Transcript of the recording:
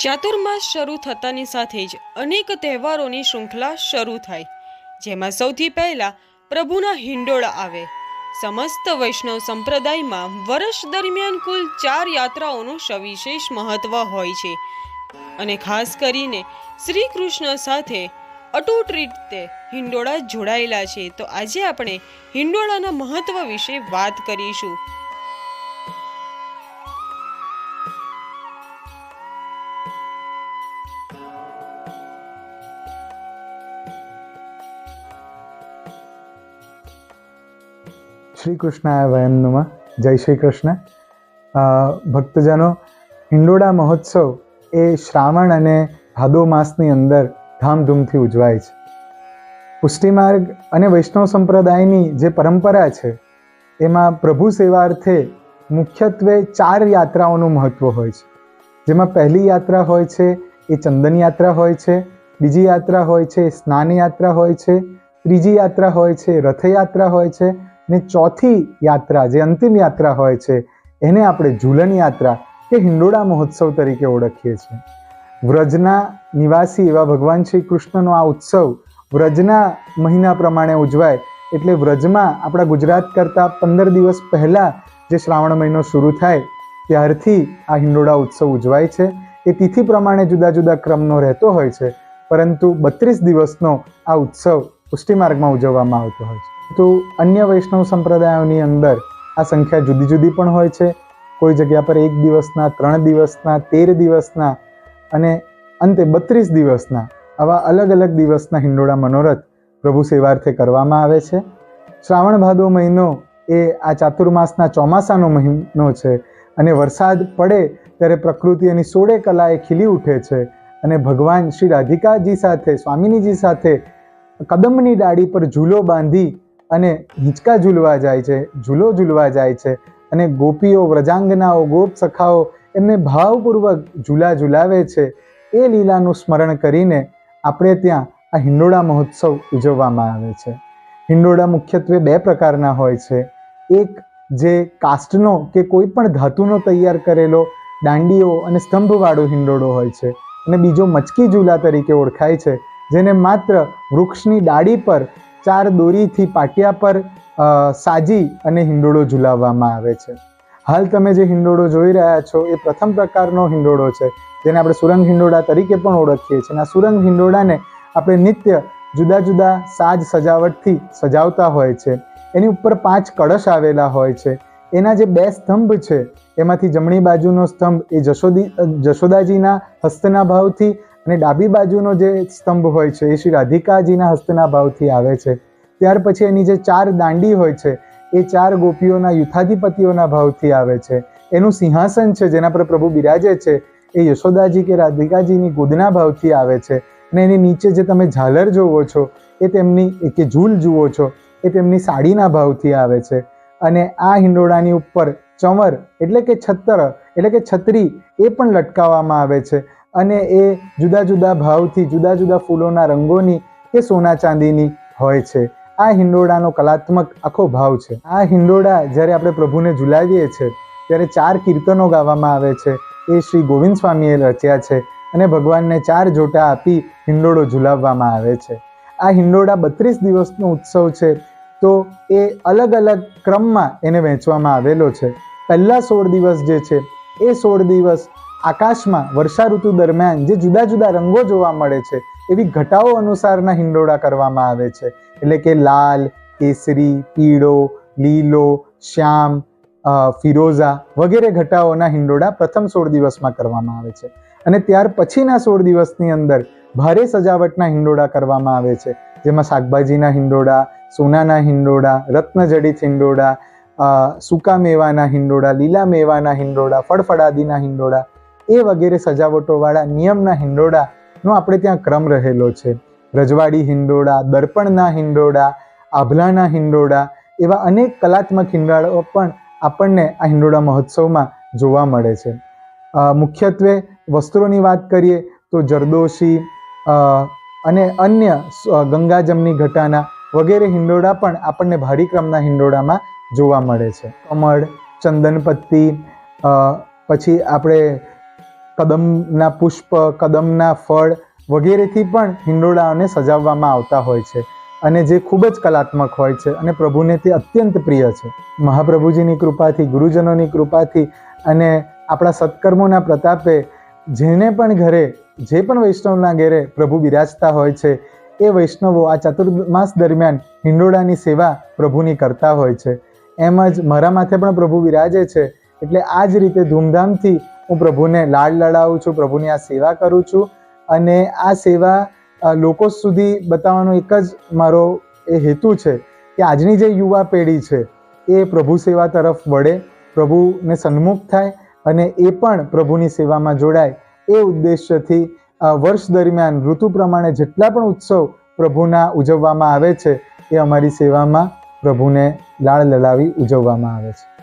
ચાતુર્માસ શરૂ થતાની સાથે જ અનેક તહેવારોની શૃંખલા શરૂ થાય. જેમાં સૌથી પહેલા પ્રભુના હિંડોળા આવે. સમસ્ત વૈષ્ણવ સંપ્રદાયમાં વર્ષ દરમિયાન કુલ ચાર યાત્રાઓનું સવિશેષ મહત્વ હોય છે. અને ખાસ કરીને શ્રી કૃષ્ણ સાથે અટૂટ રીતે હિંડોળા જોડાયેલા છે. તો આજે આપણે હિંડોળાના મહત્વ વિશે વાત કરીશું. શ્રી કૃષ્ણાય વયમ નુમા. જય શ્રી કૃષ્ણ ભક્તજનો, હિંડોળા મહોત્સવ એ શ્રાવણ અને ભાદો માસની અંદર ધામધૂમથી ઉજવાય છે. પુષ્ટિમાર્ગ અને વૈષ્ણવ સંપ્રદાયની જે પરંપરા છે, એમાં પ્રભુ સેવાર્થે મુખ્યત્વે ચાર યાત્રાઓનું મહત્વ હોય છે. જેમાં પહેલી યાત્રા હોય છે, એ ચંદન યાત્રા હોય છે, બીજી યાત્રા હોય છે, સ્નાન યાત્રા હોય છે, ત્રીજી યાત્રા હોય છે, રથયાત્રા હોય છે ને ચોથી યાત્રા, જે અંતિમ યાત્રા હોય છે, એને આપણે ઝૂલન યાત્રા કે હિંડોળા મહોત્સવ તરીકે ઓળખીએ છીએ. વ્રજના નિવાસી એવા ભગવાન શ્રી કૃષ્ણનો આ ઉત્સવ વ્રજના મહિના પ્રમાણે ઉજવાય એટલે વ્રજમાં આપણા ગુજરાત કરતાં પંદર દિવસ પહેલાં જે શ્રાવણ મહિનો શરૂ થાય ત્યારથી આ હિંડોળા ઉત્સવ ઉજવાય છે. એ તિથિ પ્રમાણે જુદા જુદા ક્રમનો રહેતો હોય છે, પરંતુ બત્રીસ દિવસનો આ ઉત્સવ પુષ્ટિ માર્ગમાં ઉજવવામાં આવતો હોય છે. તો અન્ય વૈષ્ણવ સંપ્રદાયોની અંદર આ સંખ્યા જુદી જુદી પણ હોય છે. કોઈ જગ્યા પર એક દિવસના, ત્રણ દિવસના, તેર દિવસના અને અંતે બત્રીસ દિવસના આવા અલગ અલગ દિવસના હિંડોળા મનોરથ પ્રભુ સેવાર્થે કરવામાં આવે છે. શ્રાવણ ભાદો મહિનો એ આ ચાતુર્માસના ચોમાસાનો મહિનો છે અને વરસાદ પડે ત્યારે પ્રકૃતિ એની સોળે કલાએ ખીલી ઉઠે છે અને ભગવાન શ્રી રાધિકાજી સાથે, સ્વામિનીજી સાથે કદમની ડાળી પર ઝૂલો બાંધી અને હિંચકા ઝૂલવા જાય છે, ઝૂલો ઝૂલવા જાય છે અને ગોપીઓ, વ્રજાંગનાઓ, ગોપ સખાઓ એમને ભાવપૂર્વક ઝૂલા ઝૂલાવે છે. એ લીલાનું સ્મરણ કરીને આપણે ત્યાં આ હિંડોળા મહોત્સવ ઉજવવામાં આવે છે. હિંડોળા મુખ્યત્વે બે પ્રકારના હોય છે. એક જે કાસ્ટનો કે કોઈ પણ ધાતુનો તૈયાર કરેલો દાંડીઓ અને સ્તંભવાળો હિંડોળો હોય છે અને બીજો મચકી ઝૂલા તરીકે ઓળખાય છે, જેને માત્ર વૃક્ષની ડાળી પર ચાર દોરીથી પાટિયા પર સાજી અને હિંડોળો ઝુલાવવામાં આવે છે. હાલ તમે જે હિંડોળો જોઈ રહ્યા છો એ પ્રથમ પ્રકારનો હિંડોળો છે. જેને આપણે સુરંગ હિંડોળા તરીકે પણ ઓળખીએ છીએ. અને આ સુરંગ હિંડોળાને આપણે નિત્ય જુદા જુદા સાજ સજાવટથી સજાવતા હોય છે. એની ઉપર પાંચ કળશ આવેલા હોય છે. એના જે બે સ્તંભ છે, એમાંથી જમણી બાજુનો સ્તંભ એ જશોદી જશોદાજીના હસ્તના ભાવથી અને ડાબી બાજુનો જે સ્તંભ હોય છે એ શ્રી રાધિકાજીના હસ્તના ભાવથી આવે છે. ત્યાર પછી એની જે ચાર દાંડી હોય છે, એ ચાર ગોપીઓના યુથાધિપતિઓના ભાવથી આવે છે. એનું સિંહાસન છે, જેના પર પ્રભુ બિરાજે છે, એ યશોદાજી કે રાધિકાજીની ગુદના ભાવથી આવે છે. અને એની નીચે જે તમે ઝાલર જોવો છો, એ તેમની કે ઝૂલ જુઓ છો, એ તેમની સાડીના ભાવથી આવે છે. અને આ હિંડોળાની ઉપર ચંવર, એટલે કે છત્તર, એટલે કે છત્રી, એ પણ લટકાવવામાં આવે છે. અને એ જુદા જુદા ભાવથી જુદા જુદા ફૂલોના રંગોની કે સોના ચાંદીની હોય છે. આ હિંડોળાનો કલાત્મક આખો ભાવ છે. આ હિંડોળા જ્યારે આપણે પ્રભુને ઝુલાવીએ છીએ ત્યારે ચાર કીર્તનો ગાવામાં આવે છે. એ શ્રી ગોવિંદ સ્વામીએ રચ્યા છે અને ભગવાનને ચાર જોટા આપી હિંડોળો ઝુલાવવામાં આવે છે. આ હિંડોળા બત્રીસ દિવસનો ઉત્સવ છે, તો એ અલગ અલગ ક્રમમાં એને વહેંચવામાં આવેલો છે. પહેલા સોળ દિવસ જે છે, એ સોળ દિવસ આકાશમાં વર્ષા ઋતુ દરમિયાન જે જુદા જુદા રંગો જોવા મળે છે, એવી ઘટાઓ અનુસારના હિંડોળા કરવામાં આવે છે. એટલે કે લાલ, કેસરી, પીળો, લીલો, શ્યામ ફિરોઝા વગેરે ઘટાઓના હિંડોળા પ્રથમ સોળ દિવસમાં કરવામાં આવે છે. અને ત્યાર પછીના સોળ દિવસની અંદર ભારે સજાવટના હિંડોળા કરવામાં આવે છે. જેમાં શાકભાજીના હિંડોળા, સોનાના હિંડોળા, રત્નજડિત હિંડોળા સૂકા મેવાના હિંડોળા, લીલા મેવાના હિંડોળા, ફળફળાદીના હિંડોળા એ વગેરે સજાવટોવાળા નિયમના હિંડોળાનો આપણે ત્યાં ક્રમ રહેલો છે. રજવાડી હિંડોળા, દર્પણના હિંડોળા, આભલાના હિંડોળા એવા અનેક કલાત્મક હિંડોળાઓ પણ આપણને આ હિંડોળા મહોત્સવમાં જોવા મળે છે. મુખ્યત્વે વસ્ત્રોની વાત કરીએ તો જરદોશી અને અન્ય ગંગાજમની ઘટાના વગેરે હિંડોળા પણ આપણને ભારી ક્રમના હિંડોળામાં જોવા મળે છે. કમળ ચંદનપત્તી પછી આપણે કદમના પુષ્પ, કદમના ફળ વગેરેથી પણ હિંડોળાઓને સજાવવામાં આવતા હોય છે અને જે ખૂબ જ કલાત્મક હોય છે અને પ્રભુને તે અત્યંત પ્રિય છે. મહાપ્રભુજીની કૃપાથી, ગુરુજનોની કૃપાથી અને આપણા સત્કર્મોના પ્રતાપે જેને પણ ઘરે, જે પણ વૈષ્ણવના ઘેરે પ્રભુ બિરાજતા હોય છે, એ વૈષ્ણવો આ ચતુર્માસ દરમિયાન હિંડોળાની સેવા પ્રભુની કરતા હોય છે. એમ જ મારા માથે પણ પ્રભુ બિરાજે છે એટલે આ જ રીતે ધૂમધામથી હું પ્રભુને લાડ લડાવું છું, પ્રભુની આ સેવા કરું છું અને આ સેવા લોકો સુધી બતાવવાનો એક જ મારો એ હેતુ છે કે આજની જે યુવા પેઢી છે એ પ્રભુ સેવા તરફ વળે, પ્રભુને સન્મુખ થાય અને એ પણ પ્રભુની સેવામાં જોડાય એ ઉદ્દેશ્યથી વર્ષ દરમિયાન ઋતુ પ્રમાણે જેટલા પણ ઉત્સવ પ્રભુના ઉજવવામાં આવે છે એ અમારી સેવામાં પ્રભુને લાળ લડાવી ઉજવવામાં આવે છે.